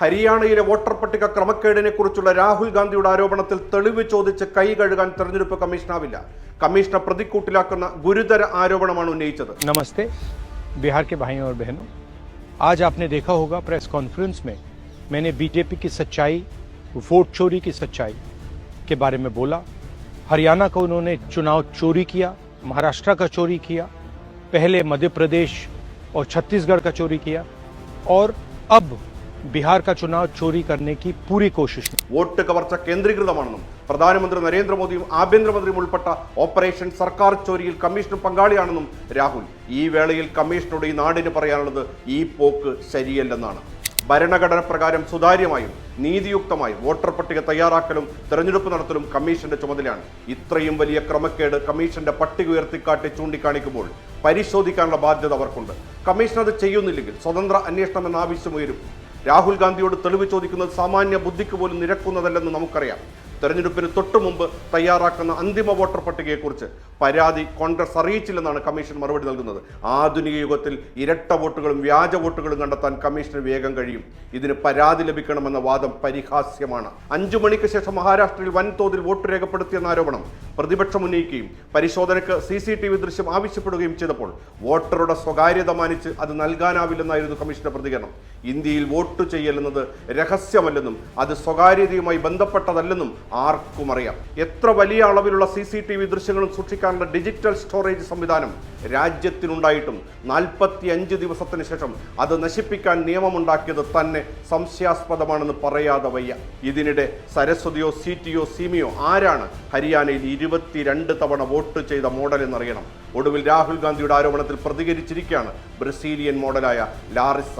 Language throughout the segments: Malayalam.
ഹരിയാനയിലെ വോട്ടർ പട്ടിക ക്രമക്കേടിനെ കുറിച്ചുള്ള രാഹുൽ ഗാന്ധിയുടെ ആരോപണത്തിൽ തെളിവ് ചോദിച്ച് കൈ കഴുകാൻ തെരഞ്ഞെടുപ്പ് കമ്മീഷനാവില്ല കമ്മീഷനെ പ്രതിക്കൂട്ടിലാക്കുന്ന ഗുരുതര ആരോപണമാണ് ഉന്നയിച്ചത് नमस्ते बिहार के भाइयों और बहनों आज आपने देखा होगा प्रेस कॉन्फ्रेंस में मैंने बीजेपी की सच्चाई वोट चोरी की सच्चाई के बारे में बोला हरियाणा को उन्होंने चुनाव चोरी किया महाराष्ट्र का चोरी किया पहले मध्य प्रदेश और छत्तीसगढ़ का चोरी किया और अब ബീഹാർ ചുനാവ് ചോരി കരനെ പൂരി കോശിഷ് വോട്ട് കവർച്ച കേന്ദ്രീകൃതമാണെന്നും പ്രധാനമന്ത്രി നരേന്ദ്രമോദിയും ആഭ്യന്തരമന്ത്രിയും ഉൾപ്പെട്ട ഓപ്പറേഷൻ സർക്കാർ ചോരിയിൽ കമ്മീഷനും പങ്കാളിയാണെന്നും രാഹുൽ ഈ വേളയിൽ കമ്മീഷനോട് ഈ നാടിന് പറയാനുള്ളത് ഈ പോക്ക് ശരിയല്ലെന്നാണ്. ഭരണഘടന പ്രകാരം സുതാര്യമായും നീതിയുക്തമായും വോട്ടർ പട്ടിക തയ്യാറാക്കലും തെരഞ്ഞെടുപ്പ് നടത്തലും കമ്മീഷന്റെ ചുമതലയാണ്. ഇത്രയും വലിയ ക്രമക്കേട് കമ്മീഷന്റെ പട്ടിക ഉയർത്തിക്കാട്ടി ചൂണ്ടിക്കാണിക്കുമ്പോൾ പരിശോധിക്കാനുള്ള ബാധ്യത അവർക്കുണ്ട്. കമ്മീഷൻ അത് ചെയ്യുന്നില്ലെങ്കിൽ സ്വതന്ത്ര അന്വേഷണം എന്ന ആവശ്യം ഉയരും. രാഹുൽ ഗാന്ധിയോട് തെളിവ് ചോദിക്കുന്നത് സാമാന്യ ബുദ്ധിക്ക് പോലും നിരക്കുന്നതല്ലെന്ന് നമുക്കറിയാം. തെരഞ്ഞെടുപ്പിന് തൊട്ടു മുമ്പ് തയ്യാറാക്കുന്ന അന്തിമ വോട്ടർ പട്ടികയെക്കുറിച്ച് പരാതി കോൺഗ്രസ് അറിയിച്ചില്ലെന്നാണ് കമ്മീഷൻ മറുപടി നൽകുന്നത്. ആധുനിക യുഗത്തിൽ ഇരട്ട വോട്ടുകളും വ്യാജ വോട്ടുകളും കണ്ടെത്താൻ കമ്മീഷന് വേഗം കഴിയും. ഇതിന് പരാതി ലഭിക്കണമെന്ന വാദം പരിഹാസ്യമാണ്. അഞ്ചു മണിക്ക് ശേഷം മഹാരാഷ്ട്രയിൽ വൻതോതിൽ വോട്ട് രേഖപ്പെടുത്തിയെന്ന ആരോപണം. പ്രതിപക്ഷം ഉന്നയിക്കുകയും പരിശോധനയ്ക്ക് സി സി ടി വി ദൃശ്യം ആവശ്യപ്പെടുകയും ചെയ്തപ്പോൾ വോട്ടറുടെ സ്വകാര്യത മാനിച്ച് അത് നൽകാനാവില്ലെന്നായിരുന്നു കമ്മീഷന്റെ പ്രതികരണം. ഇന്ത്യയിൽ വോട്ട് ചെയ്യലെന്നത് രഹസ്യമല്ലെന്നും അത് സ്വകാര്യതയുമായി ബന്ധപ്പെട്ടതല്ലെന്നും ആർക്കും അറിയാം. എത്ര വലിയ അളവിലുള്ള സി സി ടി വി ദൃശ്യങ്ങളും സൂക്ഷിക്കാനുള്ള ഡിജിറ്റൽ സ്റ്റോറേജ് സംവിധാനം രാജ്യത്തിനുണ്ടായിട്ടും നാൽപ്പത്തി അഞ്ച് ദിവസത്തിന് ശേഷം അത് നശിപ്പിക്കാൻ നിയമമുണ്ടാക്കിയത് തന്നെ സംശയാസ്പദമാണെന്ന് പറയാതെ വയ്യ. ഇതിനിടെ സരസ്വതിയോ സി ടിയോ സീമിയോ ആരാണ് ഹരിയാനയിൽ ഇരുപത്തിരണ്ട് തവണ വോട്ട് ചെയ്ത മോഡൽ എന്നറിയണം. ഒടുവിൽ രാഹുൽ ഗാന്ധിയുടെ ആരോപണത്തിൽ പ്രതികരിച്ചിരിക്കുകയാണ് ബ്രസീലിയൻ മോഡലായ ലാറിസ.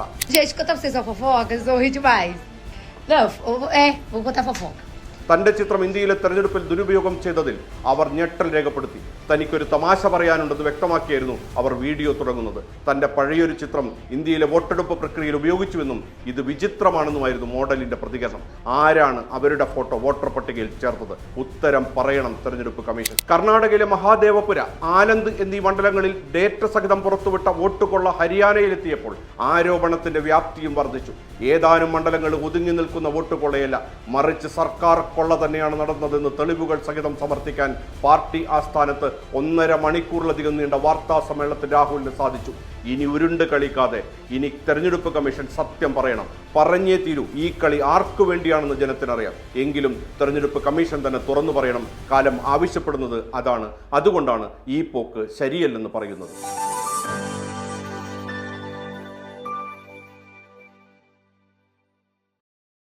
തന്റെ ചിത്രം ഇന്ത്യയിലെ തെരഞ്ഞെടുപ്പിൽ ദുരുപയോഗം ചെയ്തതിൽ അവർ ഞെട്ടൽ രേഖപ്പെടുത്തി. തനിക്കൊരു തമാശ പറയാനുണ്ടെന്ന് വ്യക്തമാക്കിയായിരുന്നു അവർ വീഡിയോ തുടങ്ങുന്നത്. തന്റെ പഴയൊരു ചിത്രം ഇന്ത്യയിലെ വോട്ടെടുപ്പ് പ്രക്രിയയിൽ ഉപയോഗിച്ചുവെന്നും ഇത് വിചിത്രമാണെന്നുമായിരുന്നു മോഡലിന്റെ പ്രതികരണം. ആരാണ് അവരുടെ ഫോട്ടോ വോട്ടർ പട്ടികയിൽ ചേർത്തത്? ഉത്തരം പറയണം തെരഞ്ഞെടുപ്പ് കമ്മീഷൻ. കർണാടകയിലെ മഹാദേവപുര ആനന്ദ് എന്നീ മണ്ഡലങ്ങളിൽ ഡേറ്റ സഹിതം പുറത്തുവിട്ട വോട്ടുകൊള്ള ഹരിയാനയിലെത്തിയപ്പോൾ ആരോപണത്തിന്റെ വ്യാപ്തിയും വർദ്ധിച്ചു. ഏതാനും മണ്ഡലങ്ങൾ ഒതുങ്ങി നിൽക്കുന്ന വോട്ടുകൊള്ളയല്ല മറിച്ച് സർക്കാർ കൊള്ള തന്നെയാണ് നടന്നതെന്ന് തെളിവുകൾ സഹിതം സമർത്ഥിക്കാൻ പാർട്ടി ആസ്ഥാനത്ത് ഒന്നര മണിക്കൂറിലധികം നീണ്ട വാർത്താ സമ്മേളനത്തിൽ രാഹുലിന് സാധിച്ചു. ഇനി ഉരുണ്ട് കളിക്കാതെ ഇനി തെരഞ്ഞെടുപ്പ് കമ്മീഷൻ സത്യം പറയണം. പറഞ്ഞേ തീരൂ ഈ കളി ആർക്കു വേണ്ടിയാണെന്ന് ജനത്തിനറിയാം. എങ്കിലും തെരഞ്ഞെടുപ്പ് കമ്മീഷൻ തന്നെ തുറന്നു പറയണം. കാലം ആവശ്യപ്പെടുന്നത് അതാണ്. അതുകൊണ്ടാണ് ഈ പോക്ക് ശരിയല്ലെന്ന് പറയുന്നത്.